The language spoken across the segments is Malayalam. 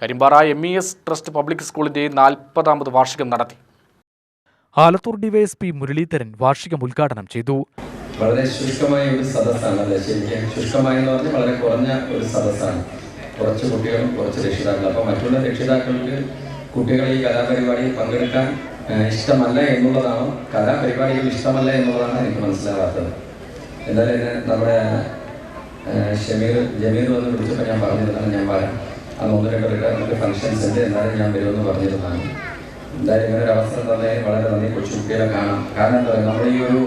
Karimpara M E S trust public സ്കൂളിന്റെ നാൽപ്പതാമത് വാർഷികം നടത്തി. ആലത്തൂർ ഡിവൈഎസ്പി മുരളീധരൻ വാർഷികം ഉദ്ഘാടനം ചെയ്തു. വളരെ ശുഷ്കമായ ഒരു സദസ്സാണ് അല്ലെ? ശരിക്കും ശുഷ്കമായ എന്ന് പറഞ്ഞാൽ വളരെ കുറഞ്ഞ ഒരു സദസ്സാണ്. കുറച്ച് കുട്ടികളും കുറച്ച് രക്ഷിതാക്കളും. അപ്പോൾ മറ്റുള്ള രക്ഷിതാക്കൾക്ക് കുട്ടികൾ ഈ കലാപരിപാടിയിൽ പങ്കെടുക്കാൻ ഇഷ്ടമല്ല എന്നുള്ളതാണ്? കലാപരിപാടികൾ ഇഷ്ടമല്ല എന്നുള്ളതാണ് എനിക്ക് മനസ്സിലാവാത്തത്. എന്തായാലും നമ്മുടെ ഷമീർ ജമീർ വന്ന് വിളിച്ചപ്പോൾ ഞാൻ പറഞ്ഞിരുന്നതാണ്. ഞാൻ വരാം അന്ന് ഒന്ന് രണ്ട് റിട്ടയർമെന്റ് ഫംഗ്ഷൻസ് ഉണ്ട് എന്നാലും ഞാൻ വരുമെന്ന് പറഞ്ഞിരുന്നതാണ്. എന്തായാലും ഇങ്ങനെ ഒരു അവസരം തന്നെ വളരെ നന്ദി. കൊച്ചു കുട്ടികളെ കാണാം. കാരണം എന്താ പറയുക നമ്മൾ ഈ ഒരു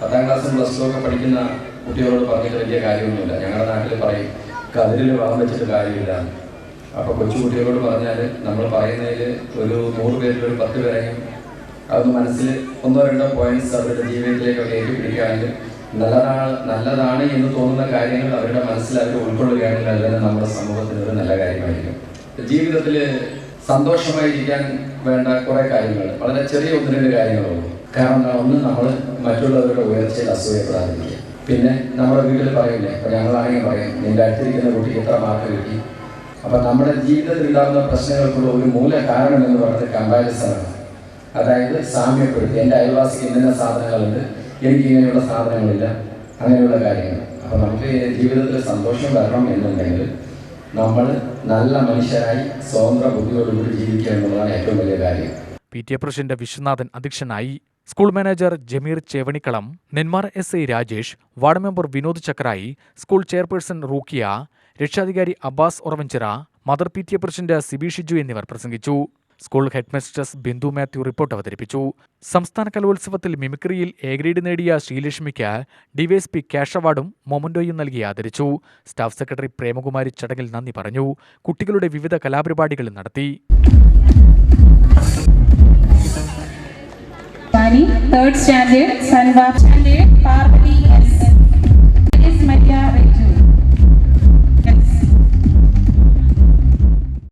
പത്താം ക്ലാസ്സും പ്ലസ് ടു ഒക്കെ പഠിക്കുന്ന കുട്ടികളോട് പറഞ്ഞിട്ട് വലിയ കാര്യമൊന്നുമില്ല. ഞങ്ങളുടെ നാട്ടിൽ പറയും കതിരിൽ വളം വെച്ചിട്ട് കാര്യമില്ല. അപ്പോൾ കൊച്ചു കുട്ടികളോട് പറഞ്ഞാൽ നമ്മൾ പറയുന്നതിൽ ഒരു നൂറ് പേരിൽ ഒരു പത്ത് പേരെയും അത് മനസ്സിൽ ഒന്നോ രണ്ടോ പോയിന്റ്സ് അവരുടെ ജീവിതത്തിലേക്കൊക്കെ ഏറ്റുപിടിക്കുകയാണെങ്കിൽ നല്ലതാണ് നല്ലതാണ് എന്ന് തോന്നുന്ന കാര്യങ്ങൾ അവരുടെ മനസ്സിൽ അവർ ഉൾക്കൊള്ളുകയാണെങ്കിൽ അത് തന്നെ നമ്മുടെ സമൂഹത്തിന് ഒരു നല്ല കാര്യമായിരിക്കും. ജീവിതത്തിൽ സന്തോഷമായിരിക്കാൻ വേണ്ട കുറെ കാര്യങ്ങൾ. വളരെ ചെറിയ ഒന്ന് രണ്ട് കാര്യങ്ങളുള്ളൂ. കാരണം ഒന്ന് നമ്മൾ മറ്റുള്ളവരുടെ ഉയർച്ചയിൽ അസൂയപ്പെടാതിരിക്കുക. പിന്നെ നമ്മുടെ വീട്ടിൽ പറയില്ലേ ഇപ്പൊ ഞങ്ങളാണെങ്കിൽ പറയും നിന്റെ അടുത്തിരിക്കുന്ന കുട്ടിക്ക് എത്ര മാർക്ക് കിട്ടി? അപ്പൊ നമ്മുടെ ജീവിതത്തിൽ ഉണ്ടാകുന്ന പ്രശ്നങ്ങൾക്കുള്ള ഒരു മൂല കാരണം എന്ന് പറയുന്നത് കമ്പാരിസണാണ്. അതായത് സാമ്യപ്പെടുത്തി. എന്റെ അയൽവാസിക്ക് ഇന്ന സാധനങ്ങളുണ്ട്. എനിക്ക് ഇങ്ങനെയുള്ള സാധനങ്ങളില്ല അങ്ങനെയുള്ള കാര്യങ്ങൾ. അപ്പോൾ നമുക്ക് ജീവിതത്തിൽ സന്തോഷം വരണം എന്നുണ്ടെങ്കിൽ നമ്മൾ നല്ല മനുഷ്യരായി സ്വതന്ത്ര ബുദ്ധിയോടുകൂടി ജീവിക്കുക എന്നുള്ളതാണ് ഏറ്റവും വലിയ കാര്യം. P T A president Viswanathan അധ്യക്ഷനായി school manager Jameer Chevanikkalam Nenmar S I Rajesh ward member Vinod Chakrayi school chairperson Rukkiya രക്ഷാധികാരി Abbas Oravanchira mother P T A president Sibi Shiju എന്നിവർ പ്രസംഗിച്ചു. School headmistress Bindu Mathew report അവതരിപ്പിച്ചു. സംസ്ഥാന കലോത്സവത്തിൽ മിമിക്രിയിൽ എ ഗ്രേഡ് നേടിയ ശ്രീലക്ഷ്മിക്ക് ഡിവൈഎസ്പി ക്യാഷ് അവാർഡും മൊമൻഡോയും നൽകി ആദരിച്ചു. സ്റ്റാഫ് സെക്രട്ടറി പ്രേമകുമാരി ചടങ്ങിൽ നന്ദി പറഞ്ഞു. കുട്ടികളുടെ വിവിധ കലാപരിപാടികൾ നടത്തി. Standard third